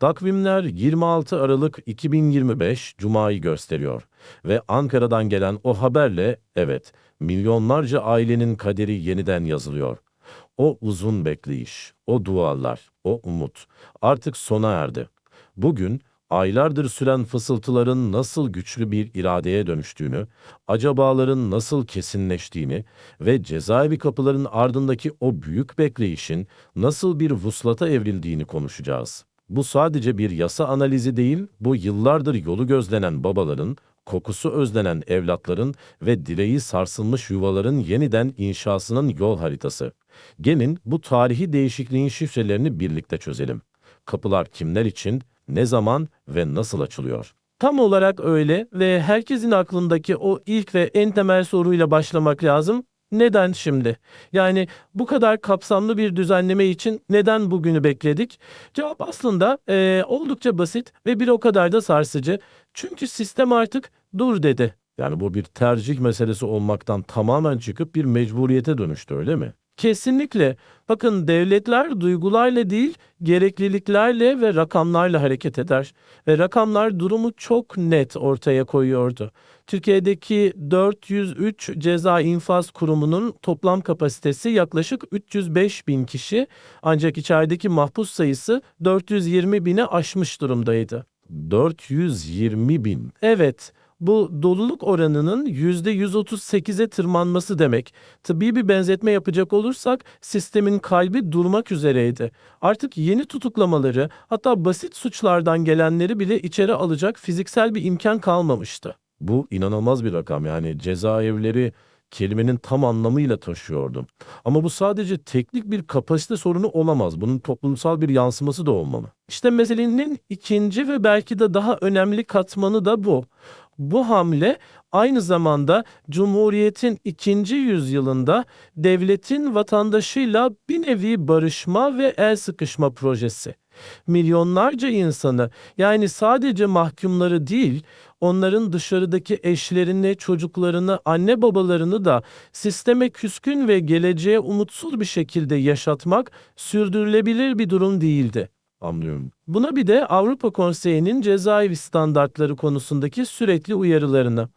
Takvimler 26 Aralık 2025 Cuma'yı gösteriyor ve Ankara'dan gelen o haberle evet milyonlarca ailenin kaderi yeniden yazılıyor. O uzun bekleyiş, o dualar, o umut artık sona erdi. Bugün aylardır süren fısıltıların nasıl güçlü bir iradeye dönüştüğünü, acabaların nasıl kesinleştiğini ve cezaevi kapıların ardındaki o büyük bekleyişin nasıl bir vuslata evrildiğini konuşacağız. Bu sadece bir yasa analizi değil, bu yıllardır yolu gözlenen babaların, kokusu özlenen evlatların ve direği sarsılmış yuvaların yeniden inşasının yol haritası. Gelin bu tarihi değişikliğin şifrelerini birlikte çözelim. Kapılar kimler için, ne zaman ve nasıl açılıyor? Tam olarak öyle ve herkesin aklındaki o ilk ve en temel soruyla başlamak lazım. Neden şimdi? Yani bu kadar kapsamlı bir düzenleme için neden bugünü bekledik? Cevap aslında eee, oldukça basit ve bir o kadar da sarsıcı. Çünkü sistem artık dur dedi. Yani bu bir tercih meselesi olmaktan tamamen çıkıp bir mecburiyete dönüştü öyle mi? Kesinlikle. Bakın devletler duygularla değil, gerekliliklerle ve rakamlarla hareket eder. Ve rakamlar durumu çok net ortaya koyuyordu. Türkiye'deki 403 ceza infaz kurumunun toplam kapasitesi yaklaşık 305 bin kişi ancak içerideki mahpus sayısı 420 bini aşmış durumdaydı. 420 bin. Evet, bu doluluk oranının %138'e tırmanması demek. Tıbbi bir benzetme yapacak olursak sistemin kalbi durmak üzereydi. Artık yeni tutuklamaları hatta basit suçlardan gelenleri bile içeri alacak fiziksel bir imkan kalmamıştı. Bu inanılmaz bir rakam yani cezaevleri kelimenin tam anlamıyla taşıyordu. Ama bu sadece teknik bir kapasite sorunu olamaz. Bunun toplumsal bir yansıması da olmalı. İşte meselenin ikinci ve belki de daha önemli katmanı da bu. Bu hamle aynı zamanda Cumhuriyet'in ikinci yüzyılında devletin vatandaşıyla bir nevi barışma ve el sıkışma projesi. Milyonlarca insanı yani sadece mahkumları değil, onların dışarıdaki eşlerini, çocuklarını, anne babalarını da sisteme küskün ve geleceğe umutsuz bir şekilde yaşatmak sürdürülebilir bir durum değildi. Anlıyorum. Buna bir de Avrupa Konseyi'nin cezaevi standartları konusundaki sürekli uyarılarını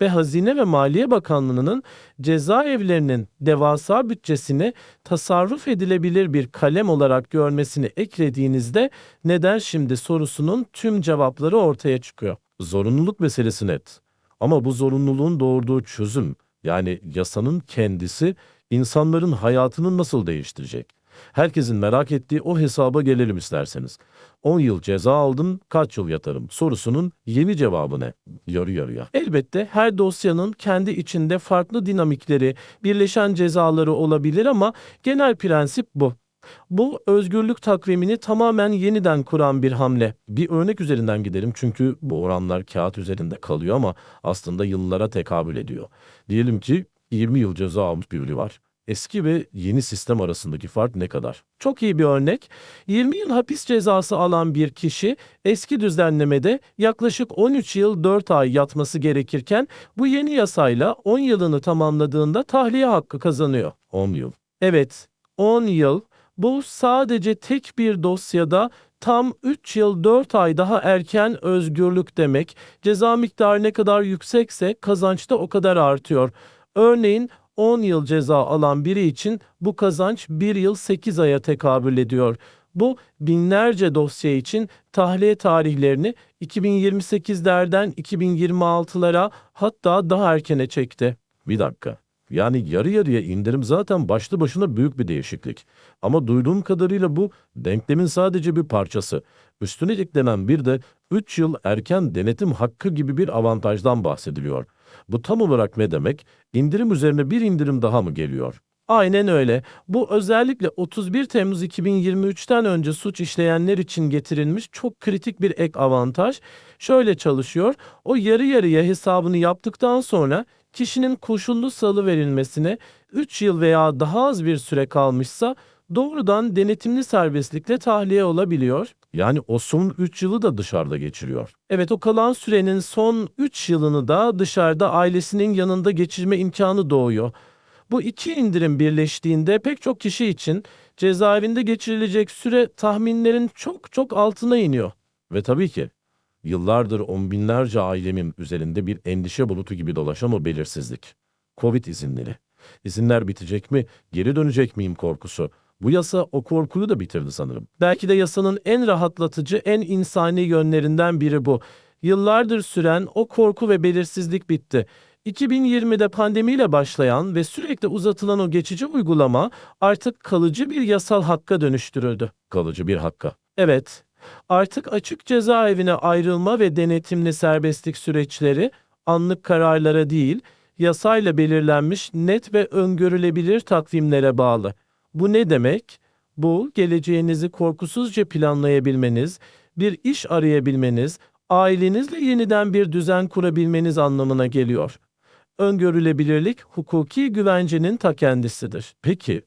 ve Hazine ve Maliye Bakanlığı'nın cezaevlerinin devasa bütçesini tasarruf edilebilir bir kalem olarak görmesini eklediğinizde neden şimdi sorusunun tüm cevapları ortaya çıkıyor. Zorunluluk meselesi net. Ama bu zorunluluğun doğurduğu çözüm yani yasanın kendisi insanların hayatını nasıl değiştirecek? Herkesin merak ettiği o hesaba gelelim isterseniz. 10 yıl ceza aldım, kaç yıl yatarım sorusunun yeni cevabı ne? Yarı yarıya. Elbette her dosyanın kendi içinde farklı dinamikleri, birleşen cezaları olabilir ama genel prensip bu. Bu özgürlük takvimini tamamen yeniden kuran bir hamle. Bir örnek üzerinden gidelim çünkü bu oranlar kağıt üzerinde kalıyor ama aslında yıllara tekabül ediyor. Diyelim ki 20 yıl ceza almış biri var. Eski ve yeni sistem arasındaki fark ne kadar? Çok iyi bir örnek. 20 yıl hapis cezası alan bir kişi eski düzenlemede yaklaşık 13 yıl 4 ay yatması gerekirken bu yeni yasayla 10 yılını tamamladığında tahliye hakkı kazanıyor. 10 yıl. Evet, 10 yıl. Bu sadece tek bir dosyada tam 3 yıl 4 ay daha erken özgürlük demek. Ceza miktarı ne kadar yüksekse kazanç da o kadar artıyor. Örneğin 10 yıl ceza alan biri için bu kazanç 1 yıl 8 aya tekabül ediyor. Bu binlerce dosya için tahliye tarihlerini 2028'lerden 2026'lara hatta daha erkene çekti. Bir dakika. Yani yarı yarıya indirim zaten başlı başına büyük bir değişiklik. Ama duyduğum kadarıyla bu denklemin sadece bir parçası. Üstüne eklenen bir de 3 yıl erken denetim hakkı gibi bir avantajdan bahsediliyor. Bu tam olarak ne demek? İndirim üzerine bir indirim daha mı geliyor? Aynen öyle. Bu özellikle 31 Temmuz 2023'ten önce suç işleyenler için getirilmiş çok kritik bir ek avantaj. Şöyle çalışıyor. O yarı yarıya hesabını yaptıktan sonra kişinin koşullu salı verilmesine 3 yıl veya daha az bir süre kalmışsa doğrudan denetimli serbestlikle tahliye olabiliyor. Yani o son 3 yılı da dışarıda geçiriyor. Evet o kalan sürenin son 3 yılını da dışarıda ailesinin yanında geçirme imkanı doğuyor. Bu iki indirim birleştiğinde pek çok kişi için cezaevinde geçirilecek süre tahminlerin çok çok altına iniyor. Ve tabii ki yıllardır on binlerce ailemin üzerinde bir endişe bulutu gibi dolaşan o belirsizlik. Covid izinleri. İzinler bitecek mi, geri dönecek miyim korkusu. Bu yasa o korkuyu da bitirdi sanırım. Belki de yasanın en rahatlatıcı, en insani yönlerinden biri bu. Yıllardır süren o korku ve belirsizlik bitti. 2020'de pandemiyle başlayan ve sürekli uzatılan o geçici uygulama artık kalıcı bir yasal hakka dönüştürüldü. Kalıcı bir hakka. Evet, artık açık cezaevine ayrılma ve denetimli serbestlik süreçleri anlık kararlara değil, yasayla belirlenmiş net ve öngörülebilir takvimlere bağlı. Bu ne demek? Bu geleceğinizi korkusuzca planlayabilmeniz, bir iş arayabilmeniz, ailenizle yeniden bir düzen kurabilmeniz anlamına geliyor. Öngörülebilirlik hukuki güvencenin ta kendisidir. Peki,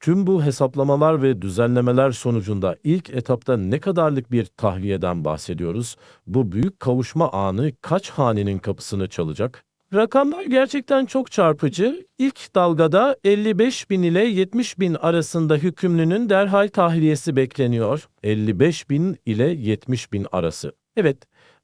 tüm bu hesaplamalar ve düzenlemeler sonucunda ilk etapta ne kadarlık bir tahliyeden bahsediyoruz? Bu büyük kavuşma anı kaç hanenin kapısını çalacak? Rakamlar gerçekten çok çarpıcı. İlk dalgada 55 bin ile 70 bin arasında hükümlünün derhal tahliyesi bekleniyor. 55 bin ile 70 bin arası. Evet,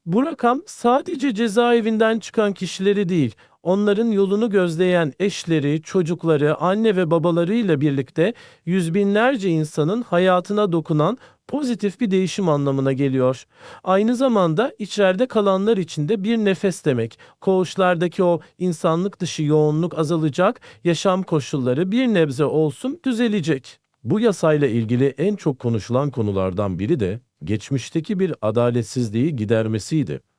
bu rakam sadece cezaevinden çıkan kişileri değil, onların yolunu gözleyen eşleri, çocukları, anne ve babalarıyla birlikte yüz binlerce insanın hayatına dokunan pozitif bir değişim anlamına geliyor. Aynı zamanda içeride kalanlar için de bir nefes demek. Koğuşlardaki o insanlık dışı yoğunluk azalacak, yaşam koşulları bir nebze olsun düzelecek. Bu yasayla ilgili en çok konuşulan konulardan biri de geçmişteki bir adaletsizliği gidermesiydi.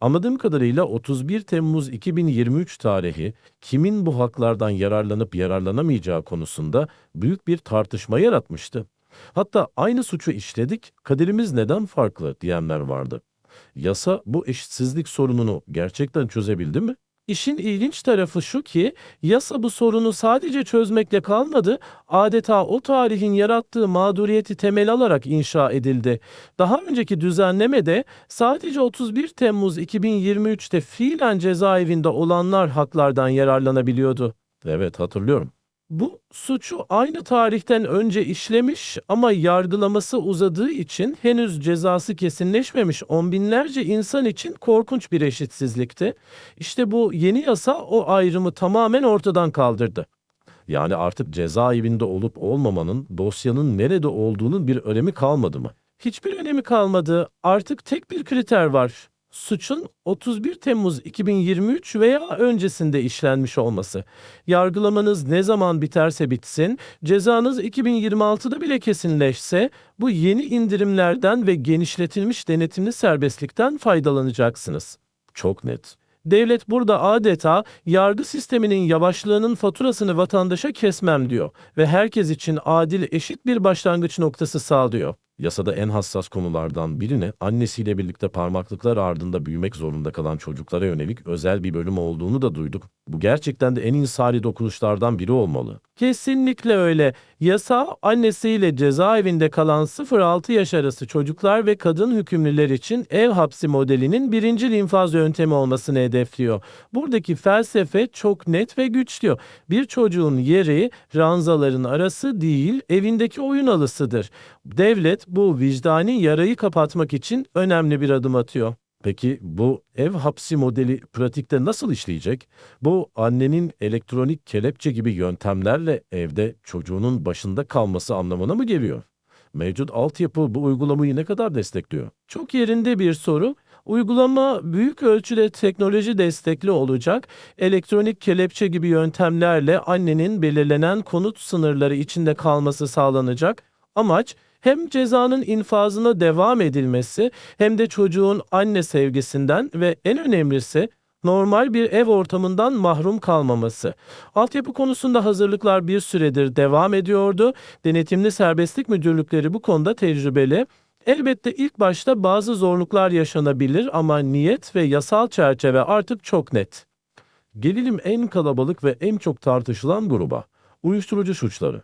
Anladığım kadarıyla 31 Temmuz 2023 tarihi kimin bu haklardan yararlanıp yararlanamayacağı konusunda büyük bir tartışma yaratmıştı. Hatta aynı suçu işledik, kaderimiz neden farklı diyenler vardı. Yasa bu eşitsizlik sorununu gerçekten çözebildi mi? İşin ilginç tarafı şu ki yasa bu sorunu sadece çözmekle kalmadı, adeta o tarihin yarattığı mağduriyeti temel alarak inşa edildi. Daha önceki düzenlemede sadece 31 Temmuz 2023'te fiilen cezaevinde olanlar haklardan yararlanabiliyordu. Evet hatırlıyorum. Bu suçu aynı tarihten önce işlemiş ama yargılaması uzadığı için henüz cezası kesinleşmemiş on binlerce insan için korkunç bir eşitsizlikti. İşte bu yeni yasa o ayrımı tamamen ortadan kaldırdı. Yani artık cezaevinde olup olmamanın dosyanın nerede olduğunun bir önemi kalmadı mı? Hiçbir önemi kalmadı. Artık tek bir kriter var suçun 31 Temmuz 2023 veya öncesinde işlenmiş olması. Yargılamanız ne zaman biterse bitsin, cezanız 2026'da bile kesinleşse bu yeni indirimlerden ve genişletilmiş denetimli serbestlikten faydalanacaksınız. Çok net. Devlet burada adeta yargı sisteminin yavaşlığının faturasını vatandaşa kesmem diyor ve herkes için adil eşit bir başlangıç noktası sağlıyor. Yasada en hassas konulardan birine annesiyle birlikte parmaklıklar ardında büyümek zorunda kalan çocuklara yönelik özel bir bölüm olduğunu da duyduk. Bu gerçekten de en insani dokunuşlardan biri olmalı. Kesinlikle öyle. Yasa annesiyle cezaevinde kalan 0-6 yaş arası çocuklar ve kadın hükümlüler için ev hapsi modelinin birinci infaz yöntemi olmasını hedefliyor. Buradaki felsefe çok net ve güçlü. Bir çocuğun yeri ranzaların arası değil, evindeki oyun alısıdır. Devlet bu vicdani yarayı kapatmak için önemli bir adım atıyor. Peki bu ev hapsi modeli pratikte nasıl işleyecek? Bu annenin elektronik kelepçe gibi yöntemlerle evde çocuğunun başında kalması anlamına mı geliyor? Mevcut altyapı bu uygulamayı ne kadar destekliyor? Çok yerinde bir soru. Uygulama büyük ölçüde teknoloji destekli olacak. Elektronik kelepçe gibi yöntemlerle annenin belirlenen konut sınırları içinde kalması sağlanacak. Amaç hem cezanın infazına devam edilmesi hem de çocuğun anne sevgisinden ve en önemlisi normal bir ev ortamından mahrum kalmaması. Altyapı konusunda hazırlıklar bir süredir devam ediyordu. Denetimli serbestlik müdürlükleri bu konuda tecrübeli. Elbette ilk başta bazı zorluklar yaşanabilir ama niyet ve yasal çerçeve artık çok net. Gelelim en kalabalık ve en çok tartışılan gruba. Uyuşturucu suçları.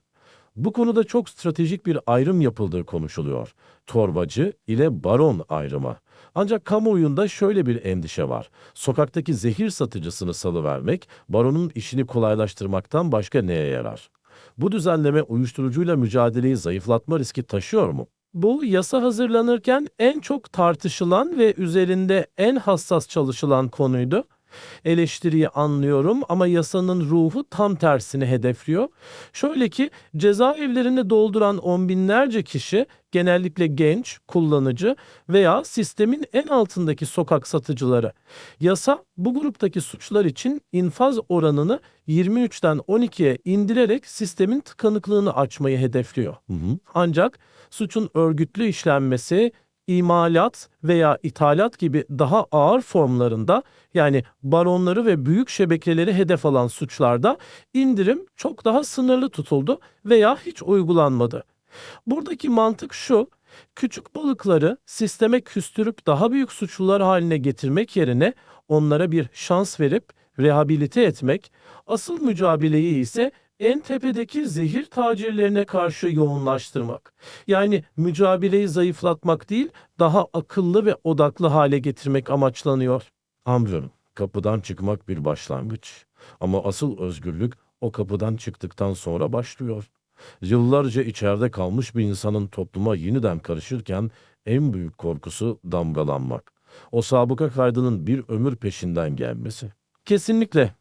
Bu konuda çok stratejik bir ayrım yapıldığı konuşuluyor. Torbacı ile baron ayrımı. Ancak kamuoyunda şöyle bir endişe var. Sokaktaki zehir satıcısını salıvermek, baronun işini kolaylaştırmaktan başka neye yarar? Bu düzenleme uyuşturucuyla mücadeleyi zayıflatma riski taşıyor mu? Bu yasa hazırlanırken en çok tartışılan ve üzerinde en hassas çalışılan konuydu. Eleştiriyi anlıyorum ama yasanın ruhu tam tersini hedefliyor. Şöyle ki cezaevlerini dolduran on binlerce kişi genellikle genç, kullanıcı veya sistemin en altındaki sokak satıcıları. Yasa bu gruptaki suçlar için infaz oranını 23'ten 12'ye indirerek sistemin tıkanıklığını açmayı hedefliyor. Ancak suçun örgütlü işlenmesi, imalat veya ithalat gibi daha ağır formlarında yani baronları ve büyük şebekeleri hedef alan suçlarda indirim çok daha sınırlı tutuldu veya hiç uygulanmadı. Buradaki mantık şu, küçük balıkları sisteme küstürüp daha büyük suçlular haline getirmek yerine onlara bir şans verip rehabilite etmek, asıl mücadeleyi ise en tepedeki zehir tacirlerine karşı yoğunlaştırmak. Yani mücadeleyi zayıflatmak değil, daha akıllı ve odaklı hale getirmek amaçlanıyor. Anlıyorum. Kapıdan çıkmak bir başlangıç. Ama asıl özgürlük o kapıdan çıktıktan sonra başlıyor. Yıllarca içeride kalmış bir insanın topluma yeniden karışırken en büyük korkusu damgalanmak. O sabıka kaydının bir ömür peşinden gelmesi. Kesinlikle.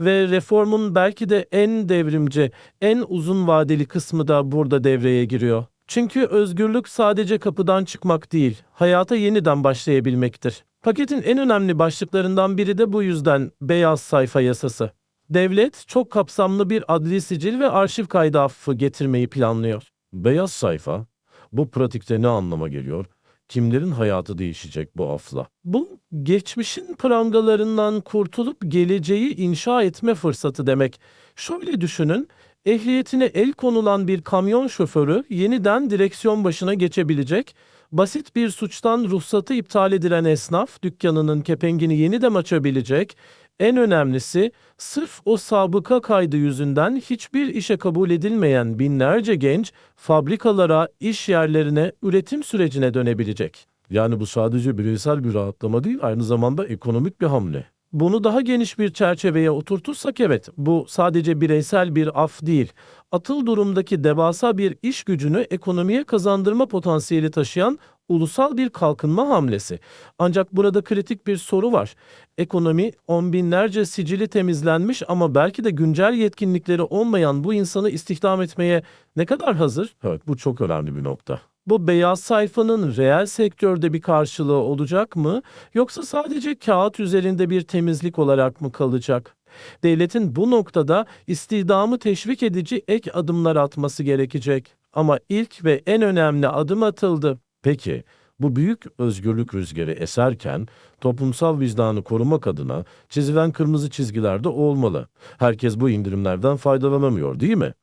Ve reformun belki de en devrimci, en uzun vadeli kısmı da burada devreye giriyor. Çünkü özgürlük sadece kapıdan çıkmak değil, hayata yeniden başlayabilmektir. Paketin en önemli başlıklarından biri de bu yüzden beyaz sayfa yasası. Devlet çok kapsamlı bir adli sicil ve arşiv kaydı affı getirmeyi planlıyor. Beyaz sayfa, bu pratikte ne anlama geliyor? Kimlerin hayatı değişecek bu afla? Bu, geçmişin prangalarından kurtulup geleceği inşa etme fırsatı demek. Şöyle düşünün, ehliyetine el konulan bir kamyon şoförü yeniden direksiyon başına geçebilecek, basit bir suçtan ruhsatı iptal edilen esnaf dükkanının kepengini yeniden açabilecek, en önemlisi sırf o sabıka kaydı yüzünden hiçbir işe kabul edilmeyen binlerce genç fabrikalara, iş yerlerine, üretim sürecine dönebilecek. Yani bu sadece bireysel bir rahatlama değil, aynı zamanda ekonomik bir hamle. Bunu daha geniş bir çerçeveye oturtursak evet, bu sadece bireysel bir af değil. Atıl durumdaki devasa bir iş gücünü ekonomiye kazandırma potansiyeli taşıyan ulusal bir kalkınma hamlesi. Ancak burada kritik bir soru var. Ekonomi on binlerce sicili temizlenmiş ama belki de güncel yetkinlikleri olmayan bu insanı istihdam etmeye ne kadar hazır? Evet bu çok önemli bir nokta. Bu beyaz sayfanın reel sektörde bir karşılığı olacak mı yoksa sadece kağıt üzerinde bir temizlik olarak mı kalacak? Devletin bu noktada istihdamı teşvik edici ek adımlar atması gerekecek. Ama ilk ve en önemli adım atıldı. Peki bu büyük özgürlük rüzgarı eserken toplumsal vicdanı korumak adına çizilen kırmızı çizgiler de olmalı. Herkes bu indirimlerden faydalanamıyor değil mi?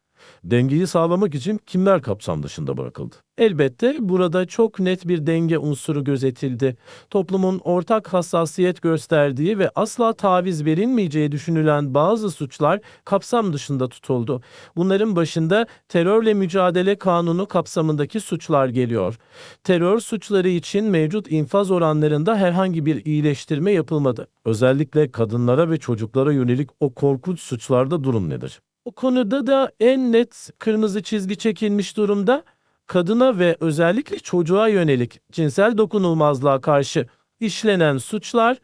Dengeyi sağlamak için kimler kapsam dışında bırakıldı? Elbette burada çok net bir denge unsuru gözetildi. Toplumun ortak hassasiyet gösterdiği ve asla taviz verilmeyeceği düşünülen bazı suçlar kapsam dışında tutuldu. Bunların başında terörle mücadele kanunu kapsamındaki suçlar geliyor. Terör suçları için mevcut infaz oranlarında herhangi bir iyileştirme yapılmadı. Özellikle kadınlara ve çocuklara yönelik o korkunç suçlarda durum nedir? O konuda da en net kırmızı çizgi çekilmiş durumda kadına ve özellikle çocuğa yönelik cinsel dokunulmazlığa karşı işlenen suçlar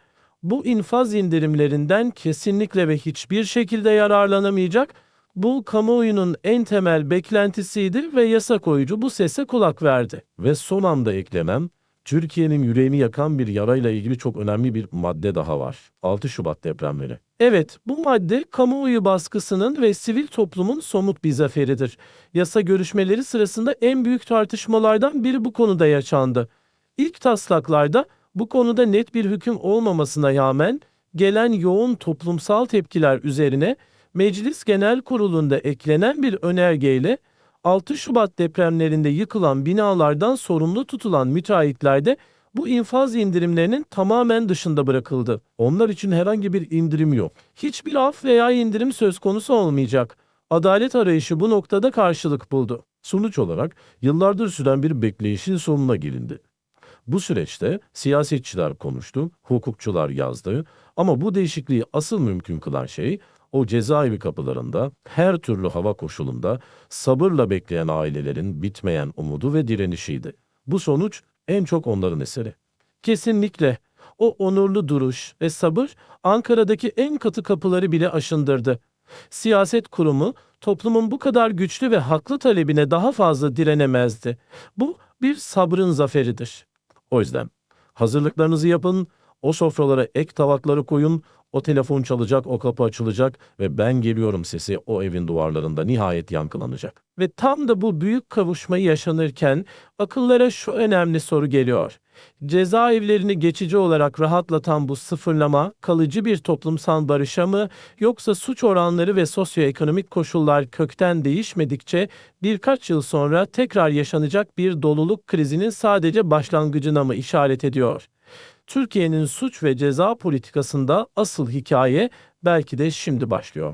bu infaz indirimlerinden kesinlikle ve hiçbir şekilde yararlanamayacak. Bu kamuoyunun en temel beklentisiydi ve yasa koyucu bu sese kulak verdi. Ve son anda eklemem, Türkiye'nin yüreğini yakan bir yarayla ilgili çok önemli bir madde daha var. 6 Şubat depremleri. Evet, bu madde kamuoyu baskısının ve sivil toplumun somut bir zaferidir. Yasa görüşmeleri sırasında en büyük tartışmalardan biri bu konuda yaşandı. İlk taslaklarda bu konuda net bir hüküm olmamasına rağmen gelen yoğun toplumsal tepkiler üzerine Meclis Genel Kurulu'nda eklenen bir önergeyle 6 Şubat depremlerinde yıkılan binalardan sorumlu tutulan müteahhitler de bu infaz indirimlerinin tamamen dışında bırakıldı. Onlar için herhangi bir indirim yok. Hiçbir af veya indirim söz konusu olmayacak. Adalet arayışı bu noktada karşılık buldu. Sonuç olarak yıllardır süren bir bekleyişin sonuna gelindi. Bu süreçte siyasetçiler konuştu, hukukçular yazdı ama bu değişikliği asıl mümkün kılan şey O cezaevi kapılarında her türlü hava koşulunda sabırla bekleyen ailelerin bitmeyen umudu ve direnişiydi. Bu sonuç en çok onların eseri. Kesinlikle. O onurlu duruş ve sabır Ankara'daki en katı kapıları bile aşındırdı. Siyaset kurumu toplumun bu kadar güçlü ve haklı talebine daha fazla direnemezdi. Bu bir sabrın zaferidir. O yüzden hazırlıklarınızı yapın, o sofralara ek tabakları koyun, o telefon çalacak, o kapı açılacak ve ben geliyorum sesi o evin duvarlarında nihayet yankılanacak. Ve tam da bu büyük kavuşmayı yaşanırken akıllara şu önemli soru geliyor. Cezaevlerini geçici olarak rahatlatan bu sıfırlama kalıcı bir toplumsal barışa mı yoksa suç oranları ve sosyoekonomik koşullar kökten değişmedikçe birkaç yıl sonra tekrar yaşanacak bir doluluk krizinin sadece başlangıcına mı işaret ediyor? Türkiye'nin suç ve ceza politikasında asıl hikaye belki de şimdi başlıyor.